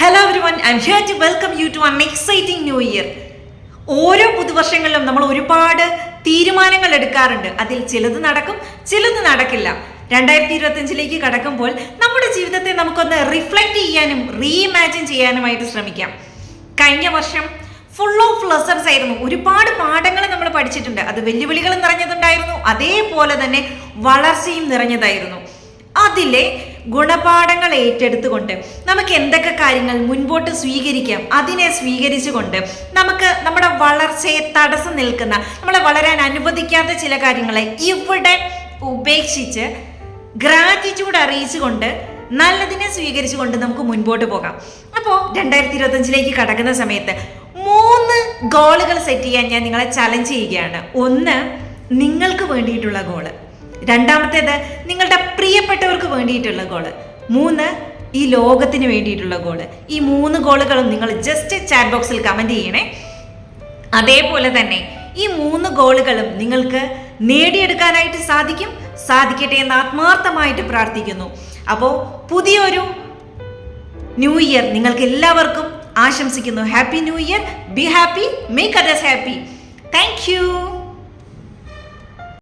Hello everyone I'm here to welcome you to an exciting new year ഓരോ പുതുവർഷങ്ങളിലും നമ്മൾ ഒരുപാട് തീരുമാനങ്ങൾ എടുക്കാറുണ്ട്. അതിൽ ചിലത് നടക്കും ചിലത് നടക്കില്ല. രണ്ടായിരത്തി ഇരുപത്തിയഞ്ചിലേക്ക് കടക്കുമ്പോൾ നമ്മുടെ ജീവിതത്തെ നമുക്കൊന്ന് റിഫ്ലക്റ്റ് ചെയ്യാനും റീഇമാജിൻ ചെയ്യാനുമായിട്ട് ശ്രമിക്കാം. കഴിഞ്ഞ വർഷം ഫുൾ ഓഫ് ലെസൺസ് ആയിരുന്നു. ഒരുപാട് പാഠങ്ങൾ നമ്മൾ പഠിച്ചിട്ടുണ്ട്. അത് വെല്ലുവിളികൾ നിറഞ്ഞതുണ്ടായിരുന്നു. അതേപോലെ തന്നെ വളർച്ചയും നിറഞ്ഞതായിരുന്നു. അതിലെ ഗുണപാഠങ്ങൾ ഏറ്റെടുത്തുകൊണ്ട് നമുക്ക് എന്തൊക്കെ കാര്യങ്ങൾ മുൻപോട്ട് സ്വീകരിക്കാം അതിനെ സ്വീകരിച്ചുകൊണ്ട് നമുക്ക് നമ്മുടെ വളർച്ചയെ തടസ്സം നിൽക്കുന്ന നമ്മളെ വളരാൻ അനുവദിക്കാത്ത ചില കാര്യങ്ങളെ ഇവിടെ ഉപേക്ഷിച്ച് ഗ്രാറ്റിറ്റ്യൂഡ് അറിയിച്ചുകൊണ്ട് നല്ലതിനെ സ്വീകരിച്ചുകൊണ്ട് നമുക്ക് മുൻപോട്ട് പോകാം. അപ്പോൾ രണ്ടായിരത്തി ഇരുപത്തഞ്ചിലേക്ക് കടക്കുന്ന സമയത്ത് മൂന്ന് ഗോളുകൾ സെറ്റ് ചെയ്യാൻ ഞാൻ നിങ്ങളെ ചലഞ്ച് ചെയ്യുകയാണ്. ഒന്ന് നിങ്ങൾക്ക് വേണ്ടിയിട്ടുള്ള ഗോൾ രണ്ടാമത്തേത് നിങ്ങളുടെ പ്രിയപ്പെട്ടവർക്ക് വേണ്ടിയിട്ടുള്ള ഗോൾ മൂന്ന് ഈ ലോകത്തിന് വേണ്ടിയിട്ടുള്ള ഗോൾ ഈ മൂന്ന് ഗോളുകളും നിങ്ങൾ ജസ്റ്റ് ചാറ്റ് ബോക്സിൽ കമന്റ് ചെയ്യണേ. അതേപോലെ തന്നെ ഈ മൂന്ന് ഗോളുകളും നിങ്ങൾക്ക് നേടിയെടുക്കാനായിട്ട് സാധിക്കും സാധിക്കട്ടെ എന്ന് ആത്മാർത്ഥമായിട്ട് പ്രാർത്ഥിക്കുന്നു. അപ്പോൾ പുതിയൊരു ന്യൂ ഇയർ നിങ്ങൾക്ക് എല്ലാവർക്കും ആശംസിക്കുന്നു. Happy new year be happy make others happy thank you